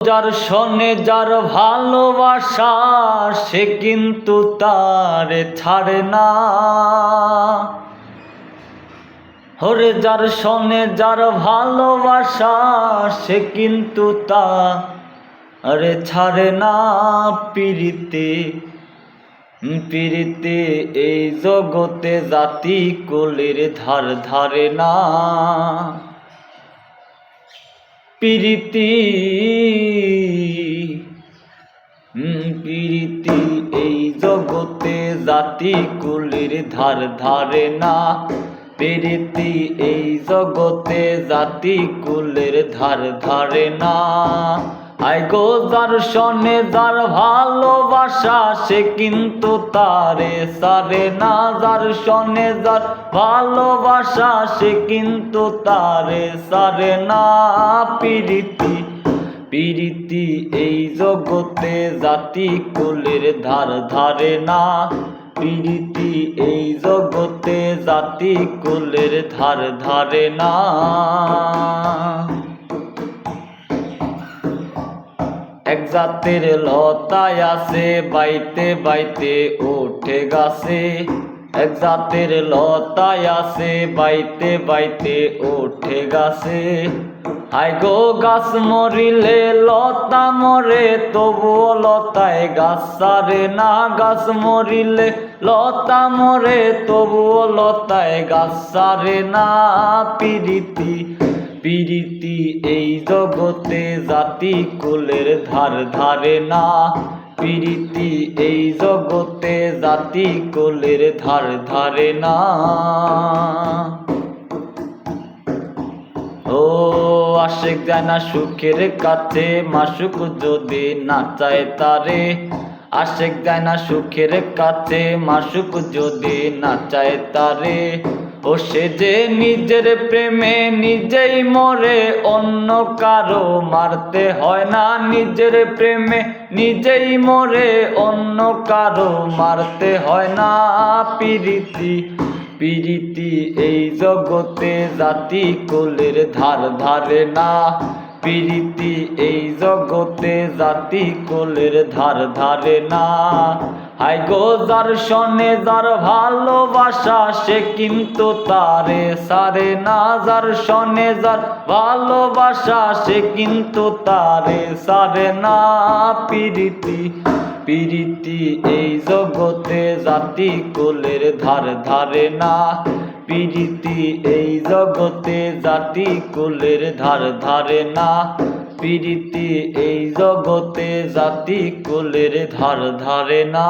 যার সনে যার ভালোবাসা, সে কিন্তু তার ছাড়ে না। হরে যার সনে যার ভালোবাসা, সে কিন্তু তা আরে ছাড়ে না। পিরিতে পিরিতে এই জগতে জাতি কোলের ধার ধারে না। পিরিতি প্রীতি এই জগতে জাতি কুলের ধার ধারে না। প্রীতি এই জগতে জাতি কুলের ধার ধারে না। আই গো যার শনে, যার ভালোবাসা, সে কিন্তু তারে সারে না। যার শনে, যার ভালোবাসা, সে কিন্তু তারে সারে না। পিরিতি পিরিতি এই জগতে জাতি কুলের ধার ধারে না। পিরিতি এই জগতে জাতি কুলের ধার ধারে না। জাতের লতায় আছে, বাইতে বাইতে ওঠে গাছে। এক জাতের লতায় আছে, বাইতে বাইতে ওঠে গাছে। হাই গো গাছ মরিলে লতা মরে, তবুও লতায় গাছ সারে না। গাছ মরিলে লতা মরে, তবুও লতায় গাছ সারে না। পিরিতি পিরিতি এই জগতে জাতি কুলের ধার ধারে না। পিরিতি এই জগতে জাতি কুলের ধার ধারে না। ও আশেক যায় না সুখের কাছে মাসুক যদি না চায় তারে। আশেক যায় না সুখের কাছে মাসুক যদি না চায় তারে। ও সে যে নিজের প্রেমে নিজেই মরে, অন্য কারও মারতে হয় না। নিজের প্রেমে নিজেই মরে, অন্য কারও মারতে হয় না। পিরিতি পিরিতি এই জগতে জাতি কোলের ধার ধারে না। পিরিতি এই জগতে জাতি কোলের ধার ধারে না। হাই গো যার শনে, যার ভালোবাসা, সে কিন্তু তারে সারে না। যার যার ভালোবাসা, সে কিন্তু তারে সারে না। পিরিতি পিরিতি এই জগতে জাতি কোলের ধার ধারে না। পিরিতি এই জগতে জাতি কোলের ধার ধারে না। পিরিতি এই জগতে জাতি কোলের ধার ধারে না।